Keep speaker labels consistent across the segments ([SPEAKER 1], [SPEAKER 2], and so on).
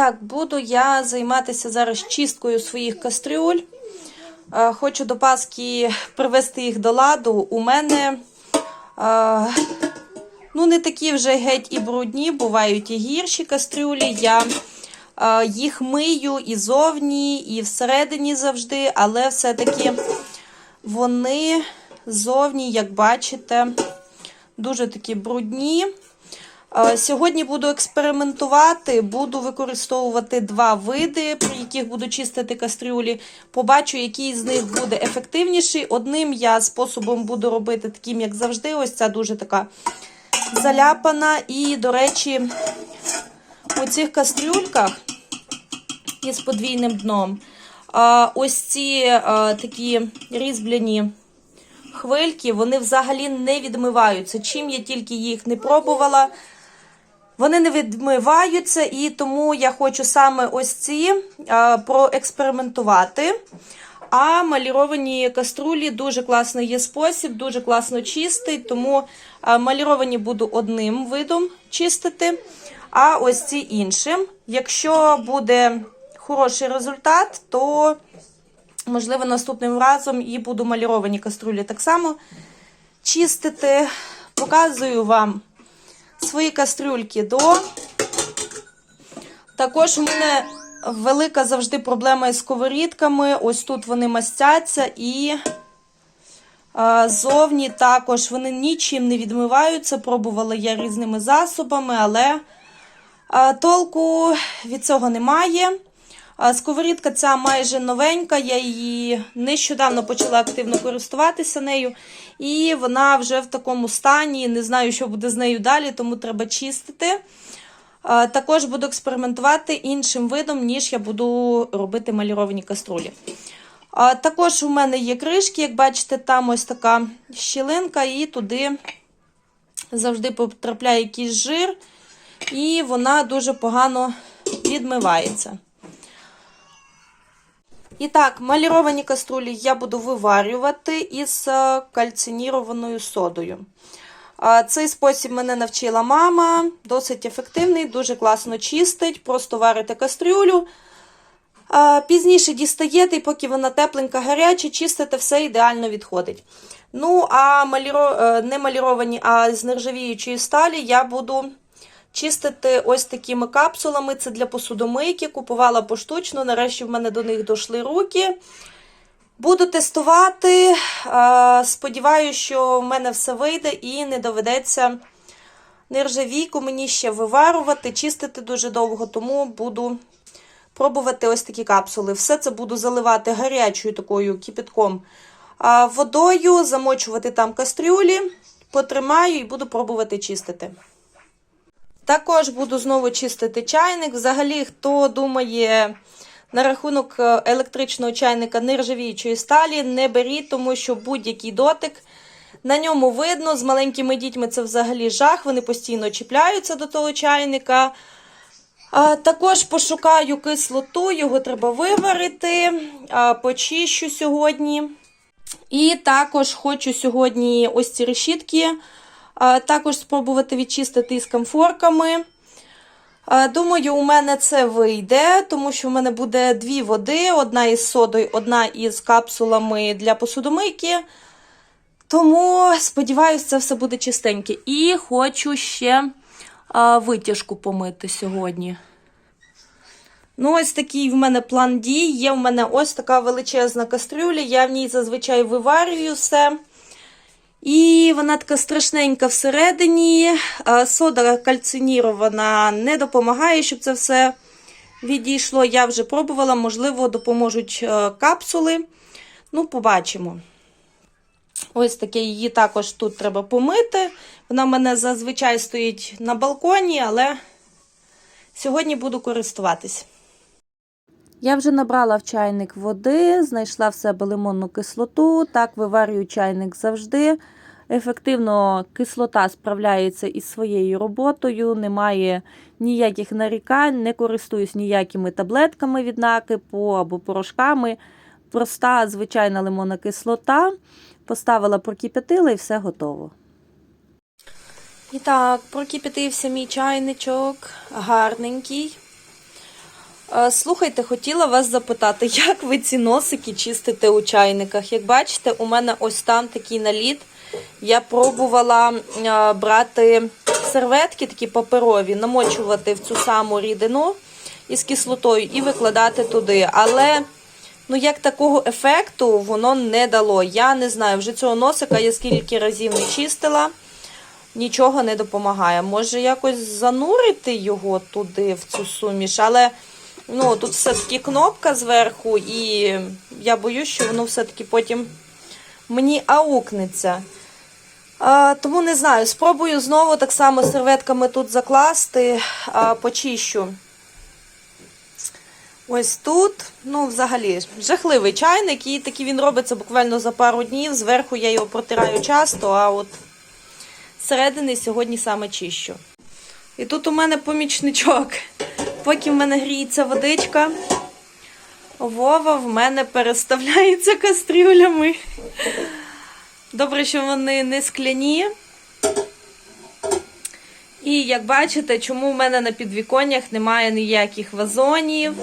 [SPEAKER 1] Так, буду я займатися зараз чисткою своїх кастрюль. Е, Хочу до Пасхи привести їх до ладу. У мене е, ну, не такі вже геть і брудні, бувають і гірші кастрюлі. Я е, їх мию і зовні, і всередині завжди, але все-таки вони зовні, як бачите, дуже такі брудні. Е, Сьогодні буду експериментувати, буду використовувати два види, при яких буду чистити кастрюлі. Побачу, який з них буде ефективніший. Одним я способом буду робити таким, як завжди. Ось ця дуже така заляпана. І, до речі, у цих кастрюльках із подвійним дном. е, Ось ці е, такі різьбляні хвильки, вони взагалі не відмиваються. Чим я тільки їх не пробувала, вони не відмиваються, і тому я хочу саме ось ці проекспериментувати. А маліровані каструлі дуже класний є спосіб, дуже класно чистить, тому маліровані буду одним видом чистити, а ось ці іншим. Якщо буде хороший результат, то можливо наступним разом і буду маліровані каструлі так само чистити. Показую вам свої кастрюльки до. Також у мене велика завжди проблема із сковорідками. Ось тут вони мастяться і зовні також вони нічим не відмиваються. Пробувала я різними засобами, але толку від цього немає. Сковорідка ця майже новенька, я її нещодавно почала активно користуватися нею, і вона вже в такому стані. Не знаю, що буде з нею далі, тому треба чистити. Також буду експериментувати іншим видом, ніж я буду робити маліровані каструлі. Також у мене є кришки, як бачите, там ось така щілинка, і туди завжди потрапляє якийсь жир, і вона дуже погано відмивається. І так, маліровані каструлі я буду виварювати із е, кальцинірованою содою. Цей спосіб мене навчила мама, досить ефективний, дуже класно чистить. Просто варите кастрюлю. Пізніше дістаєте, і поки вона тепленька, гаряча, чистите, все ідеально відходить. Ну, а маліро... е, не маліровані, а з нержавіючої сталі я буду чистити ось такими капсулами. Це для посудомийки. Купувала поштучно. Нарешті в мене до них дійшли руки. Буду тестувати. Сподіваюся, що в мене все вийде і не доведеться нержавійку мені ще виварувати, чистити дуже довго, тому буду пробувати ось такі капсули. Все це буду заливати гарячою такою кипятком водою, замочувати там кастрюлі, потримаю і буду пробувати чистити. Також буду знову чистити чайник. Взагалі, хто думає на рахунок е, електричного чайника нержавіючої сталі, не беріть, тому що будь-який дотик. На ньому видно, з маленькими дітьми це взагалі жах, вони постійно чіпляються до того чайника. А, також пошукаю кислоту, його треба виварити, а, почищу сьогодні. І також хочу сьогодні ось ці решітки також спробувати відчистити із камфорками. А, Думаю, у мене це вийде, тому що в мене буде дві води: одна із содою, одна із капсулами для посудомийки. Тому, сподіваюся, це все буде чистеньке. І хочу ще витяжку помити сьогодні. Ну, ось такий в мене план дій. Є в мене ось така величезна кастрюля. Я в ній зазвичай виварюю все. І вона така страшненька всередині. Сода кальцинірована не допомагає, щоб це все відійшло. Я вже пробувала, можливо, допоможуть е, капсули. Ну, побачимо. Ось таке її також тут треба помити. Вона в мене зазвичай стоїть на балконі, але сьогодні буду користуватись. Я вже набрала в чайник води, знайшла в себе лимонну кислоту. Так виварюю чайник завжди. Ефективно кислота справляється із своєю роботою, немає ніяких нарікань, не користуюсь ніякими таблетками від накипу або порошками. Проста звичайна лимонна кислота. Поставила, прокип'ятила і все готово. І так, прокип'ятився мій чайничок, гарненький. Е, Слухайте, хотіла вас запитати, як ви ці носики чистите у чайниках? Як бачите, у мене ось там такий наліт. Я пробувала е, брати серветки такі паперові, намочувати в цю саму рідину із кислотою і викладати туди. Але ну, як такого ефекту воно не дало. Я не знаю, вже цього носика я скільки разів не чистила нічого не допомагає. Може якось занурити його туди, в цю суміш, але ну, тут все-таки кнопка зверху, і я боюсь, що воно все-таки потім мені аукнеться. А, тому не знаю, спробую знову так само серветками тут закласти, а, почищу. Ось тут, ну, взагалі, жахливий чайник, і такий він робиться буквально за пару днів. Зверху я його протираю часто, а от зсередини сьогодні саме чищу. І тут у мене помічничок. Поки в мене гріється водичка, Вова в мене переставляється кастрюлями. Добре, що вони не скляні. І як бачите, чому в мене на підвіконнях немає ніяких вазонів.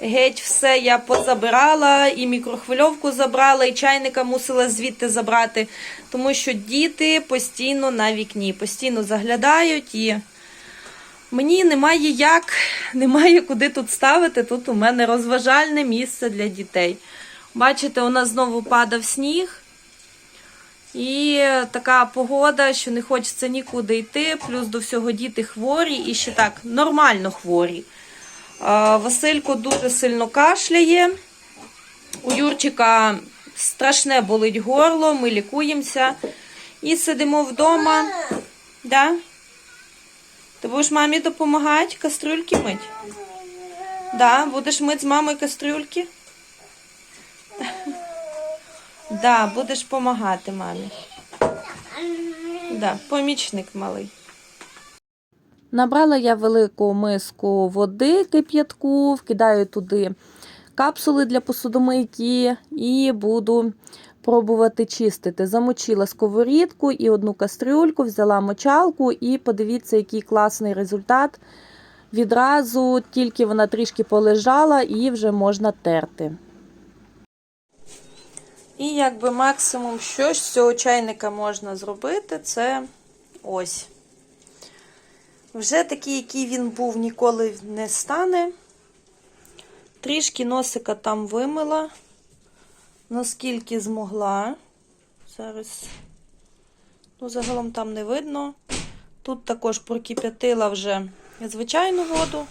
[SPEAKER 1] Геть все я позабирала, і мікрохвильовку забрала, і чайника мусила звідти забрати, тому що діти постійно на вікні, постійно заглядають і мені немає як, немає куди тут ставити. Тут у мене розважальне місце для дітей. Бачите, у нас знову падав сніг. І така погода, що не хочеться нікуди йти, плюс до всього діти хворі і ще так нормально хворі. Василько дуже сильно кашляє. У Юрчика страшне болить горло, ми лікуємося і сидимо вдома. Да? Ти будеш мамі допомагати кастрюльки мить? Да, будеш мити з мамою кастрюльки? Да, будеш допомагати мамі. Да, помічник малий. Набрала я велику миску води кип'ятку, вкидаю туди капсули для посудомийки і буду пробувати чистити. Замочила сковорідку і одну кастрюльку, взяла мочалку і подивіться, який класний результат. Відразу тільки вона трішки полежала і вже можна терти. І якби максимум, що з цього чайника можна зробити, це ось. Вже такий, який він був, ніколи не стане. Трішки носика там вимила, наскільки змогла. Зараз, ну, загалом там не видно. Тут також прокип'ятила вже звичайну воду.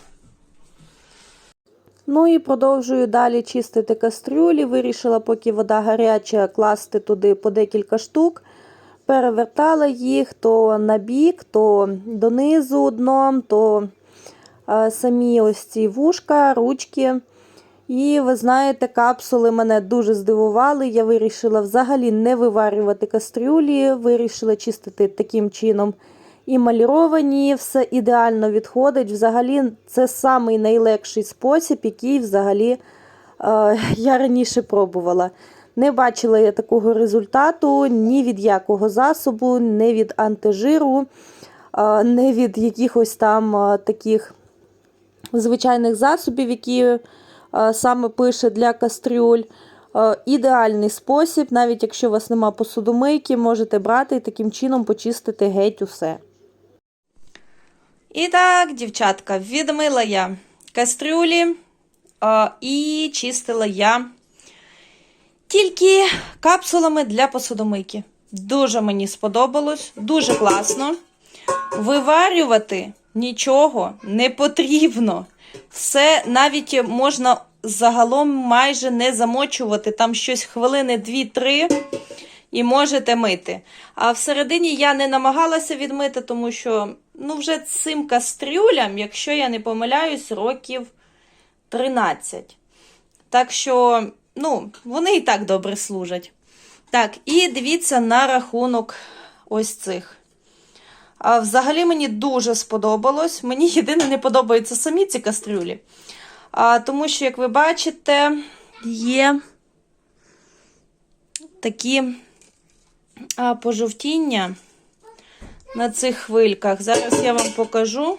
[SPEAKER 1] Ну і продовжую далі чистити кастрюлі. Вирішила, поки вода гаряча, класти туди по декілька штук. Перевертала їх то на бік, то донизу дном, то а, самі ось ці вушка, ручки. І ви знаєте, капсули мене дуже здивували. Я вирішила взагалі не виварювати кастрюлі, вирішила чистити таким чином. І маліровані, все ідеально відходить. Взагалі, це самий найлегший спосіб, який взагалі е, я раніше пробувала. Не бачила я такого результату ні від якого засобу, ні від антижиру, е, не від якихось там е, таких звичайних засобів, які саме пише для кастрюль. Е, Ідеальний спосіб, навіть якщо у вас нема посудомийки, можете брати і таким чином почистити геть усе. І так, дівчатка, відмила я кастрюлі і чистила я тільки капсулами для посудомийки. Дуже мені сподобалось, дуже класно. Виварювати нічого не потрібно. Все навіть можна загалом майже не замочувати, там щось хвилини 2-3 і можете мити. А всередині я не намагалася відмити, тому що ну, вже цим кастрюлям, якщо я не помиляюсь, років 13. Так що, ну, вони і так добре служать. Так, і дивіться на рахунок ось цих. Взагалі мені дуже сподобалось. Мені єдине не подобаються самі ці кастрюлі. Тому що, як ви бачите, є такі пожовтіння на цих хвильках. Зараз я вам покажу.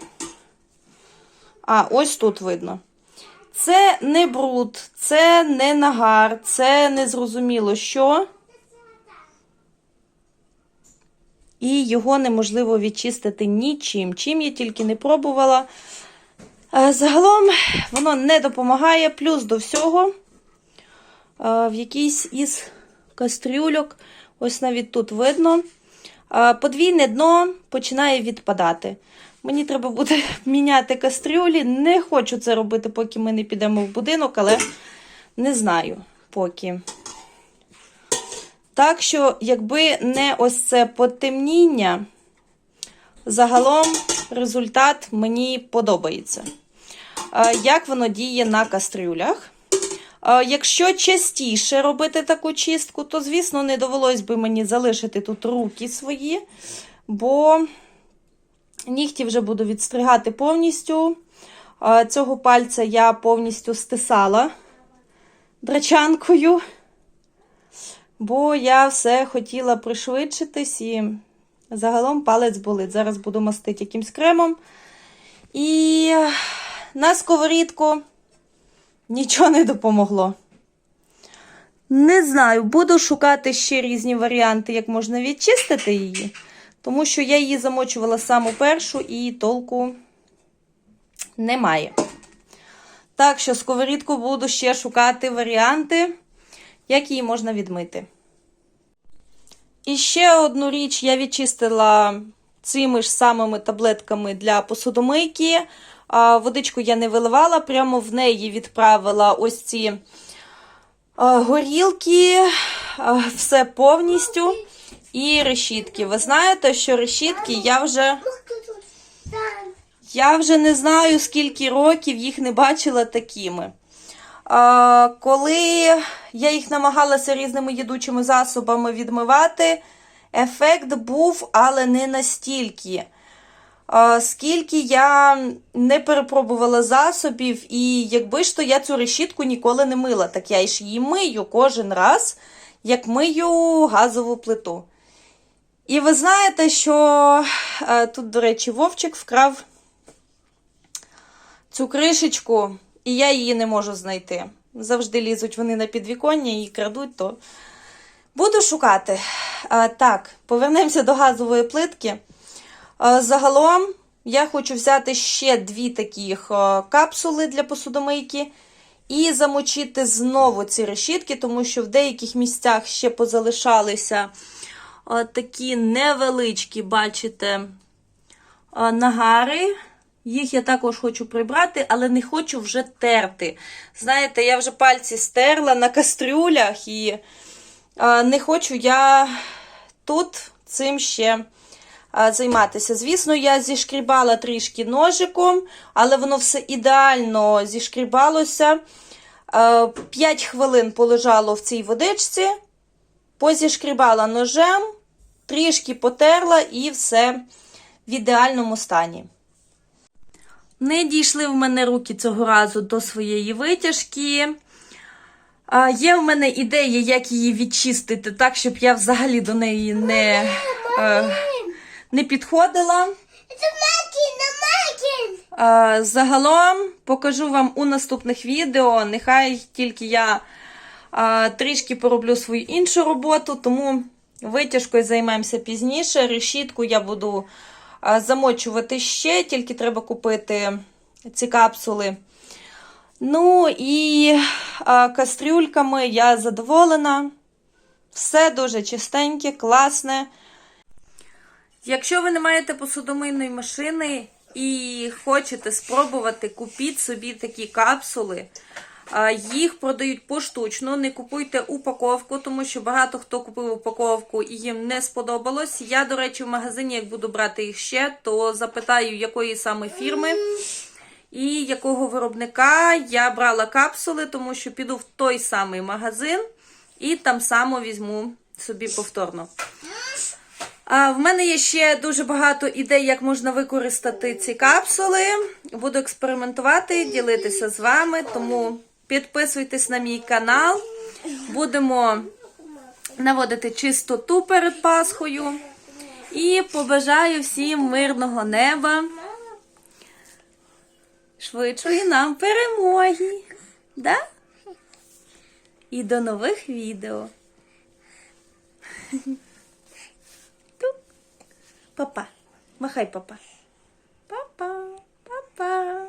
[SPEAKER 1] А, ось тут видно. Це не бруд, це не нагар, це не зрозуміло що. І його неможливо відчистити нічим. Чим я тільки не пробувала. Е, Загалом воно не допомагає, плюс до всього е, в якійсь із кастрюльок, ось навіть тут видно, е, подвійне дно починає відпадати. Мені треба буде міняти кастрюлі. Не хочу це робити, поки ми не підемо в будинок, але не знаю поки. Так що, якби не ось це потемніння, загалом результат мені подобається. Як воно діє на кастрюлях? Якщо частіше робити таку чистку, то, звісно, не довелось би мені залишити тут руки свої, бо нігті вже буду відстригати повністю. Цього пальця я повністю стисала драчанкою, бо я все хотіла пришвидшитись і загалом палець болить. Зараз буду мастити якимсь кремом. І на сковорідку нічого не допомогло. Не знаю, буду шукати ще різні варіанти, як можна відчистити її, тому що я її замочувала саму першу і толку немає. Так що сковорідку буду ще шукати варіанти, як її можна відмити. І ще одну річ я відчистила цими ж самими таблетками для посудомийки. Водичку я не виливала, прямо в неї відправила ось ці горілки, все повністю. І решітки. Ви знаєте, що решітки я вже. Я вже не знаю, скільки років їх не бачила такими. Коли я їх намагалася різними їдучими засобами відмивати, ефект був, але не настільки. Скільки я не перепробувала засобів, і якби ж то я цю решітку ніколи не мила, так я ж її мию кожен раз, як мию газову плиту. І ви знаєте, що е, тут, до речі, Вовчик вкрав цю кришечку, і я її не можу знайти. Завжди лізуть вони на підвіконня і крадуть, то буду шукати. А, так, повернемося до газової плитки. А, загалом я хочу взяти ще дві таких капсули для посудомийки і замочити знову ці решітки, тому що в деяких місцях ще позалишалися такі невеличкі, бачите, нагари. Їх я також хочу прибрати, але не хочу вже терти. Знаєте, я вже пальці стерла на кастрюлях і не хочу я тут цим ще займатися. Звісно, я зішкрібала трішки ножиком, але воно все ідеально зішкрібалося. 5 хвилин полежало в цій водичці, позішкрібала ножем, трішки потерла і все в ідеальному стані. Не дійшли в мене руки цього разу до своєї витяжки. А, Є в мене ідеї, як її відчистити так, щоб я взагалі до неї не, е, не підходила. А, Загалом покажу вам у наступних відео. Нехай тільки я а, трішки пороблю свою іншу роботу, тому витяжкою займемося пізніше. Решітку я буду замочувати ще, тільки треба купити ці капсули. Ну і кастрюльками я задоволена. Все дуже чистеньке, класне. Якщо ви не маєте посудомийної машини і хочете спробувати, купіть собі такі капсули. Їх продають поштучно, не купуйте упаковку, тому що багато хто купив упаковку і їм не сподобалось. Я, до речі, в магазині, як буду брати їх ще, то запитаю, якої саме фірми і якого виробника я брала капсули, тому що піду в той самий магазин і там само візьму собі повторно. А, В мене є ще дуже багато ідей, як можна використати ці капсули. Буду експериментувати, ділитися з вами, тому Підписуйтесь на мій канал. Будемо наводити чистоту перед Пасхою. І побажаю всім мирного неба. Швидшої нам перемоги. Да? І до нових відео. Папа. Махай папа. Папа, папа.